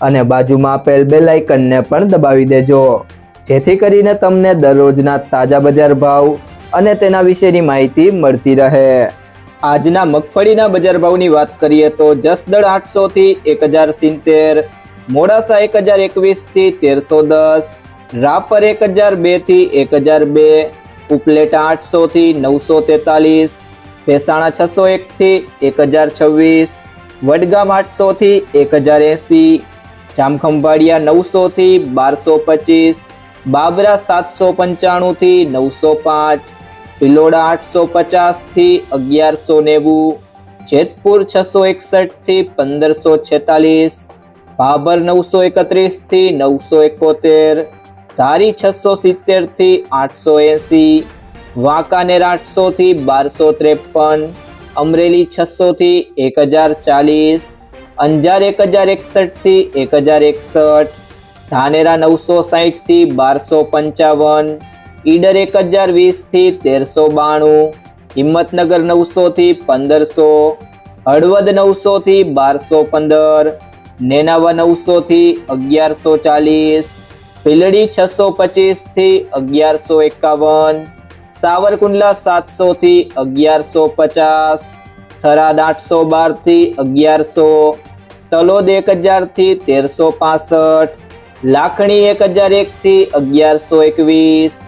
અને બાજુમાં આપેલ બે લાઇકનને પણ દબાવી દેજો. જેથી કરીને તમને દરરોજના તાજા બજાર ભાવ અને તેના વિશેની માહિતી મળતી રહે. આજના મગફળીના બજાર ભાવની વાત કરીએ તો જસદળ આઠસો થી એક હજાર સિત્તેર, મોડાસા એક હજાર એકવીસથી તેરસો દસ, રાપર એક હજાર બેથી એક હજાર બે, ઉપલેટા આઠસો થી નવસો તેતાલીસ, ભેસાણા છસો એક થી એક હજાર છવ્વીસ, વડગામ આઠસો થી એક હજાર એંસી જામખંભાળિયા નવસો થી બારસો પચીસ, બાબરા સાતસો પંચાણું થી નવસો પાંચ ભિલોડા આઠસો પચાસથી અગિયારસો નેવું, જેતપુર છસો એકસઠથી પંદરસો છેતાલીસ, ભાભર નવસો એકત્રીસથી નવસો એકોતેર, ધારી છસો સિત્તેરથી આઠસો એંસી, વાંકાનેર આઠસો થી બારસો ત્રેપન, અમરેલી છસો થી એક હજાર ચાલીસ અંજાર એક હજાર એકસઠથી એક હજાર એકસઠ, ધાનેરા નવસો સાહીઠથી બારસો પંચાવન, ઈડર એક હજાર વીસથી તેરસો બાણું, હિંમતનગર નવસોથી પંદરસો, હળવદ નવસોથી બારસો પંદર, નેનાવા નવસોથી અગિયારસો ચાલીસ, ભીલડી છસો પચીસથી અગિયારસો એકાવન, સાવરકુંડલા સાતસોથી અગિયારસો પચાસ, થરાદ આઠસો બારથી અગિયારસો તલોદ એક હજારથી તેરસો પાસઠ, લાખણી એક હજાર એક થી અગિયારસો એકવીસ,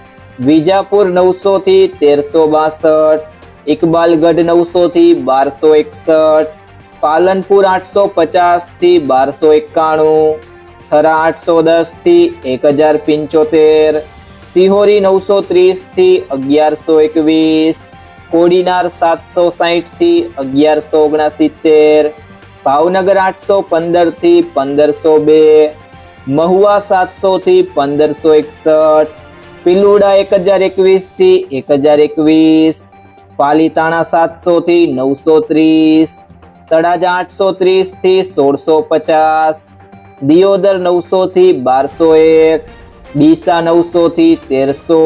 વિજાપુર નવસો થી તેરસો બાસઠ, ઇકબાલગઢ નવસો થી બારસો એકસઠ, પાલનપુર આઠસો પચાસથી બારસો એકાણું, થરા આઠસો દસથી એક હજાર પંચોતેર, સિહોરી નવસો ત્રીસથી અગિયારસો એકવીસ, કોડીનાર સાતસો સાહીઠથી અગિયારસો ઓગણસિત્તેર ભાવનગર આઠસો પંદરથી પંદરસો બે, મહુવા સાતસો થી પંદરસો એકસઠ, પિલુડા એક હજાર એકવીસથી એક હજાર એકવીસ, પાલીતાણા સાતસો થી નવસો ત્રીસ, તળાજા આઠસો ત્રીસથી સોળસો પચાસ, દિયોદર નવસો થી બારસો એક, ડીસા નવસો થી તેરસો,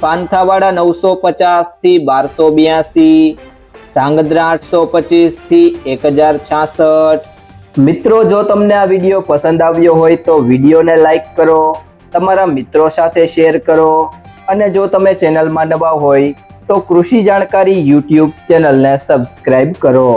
પાંથાવાડા નવસો પચાસથી બારસો બ્યાસી ધાંગધ્રા આઠસો પચીસથી એક હજાર છાસઠ. મિત્રો, જો તમને આ વીડિયો પસંદ આવ્યો હોય તો વિડીયોને લાઈક કરો, તમારા મિત્રો સાથે શેર કરો અને જો તમે ચેનલમાં નવા હોય તો કૃષિ જાણકારી યુટ્યુબ ચેનલને સબસ્ક્રાઈબ કરો.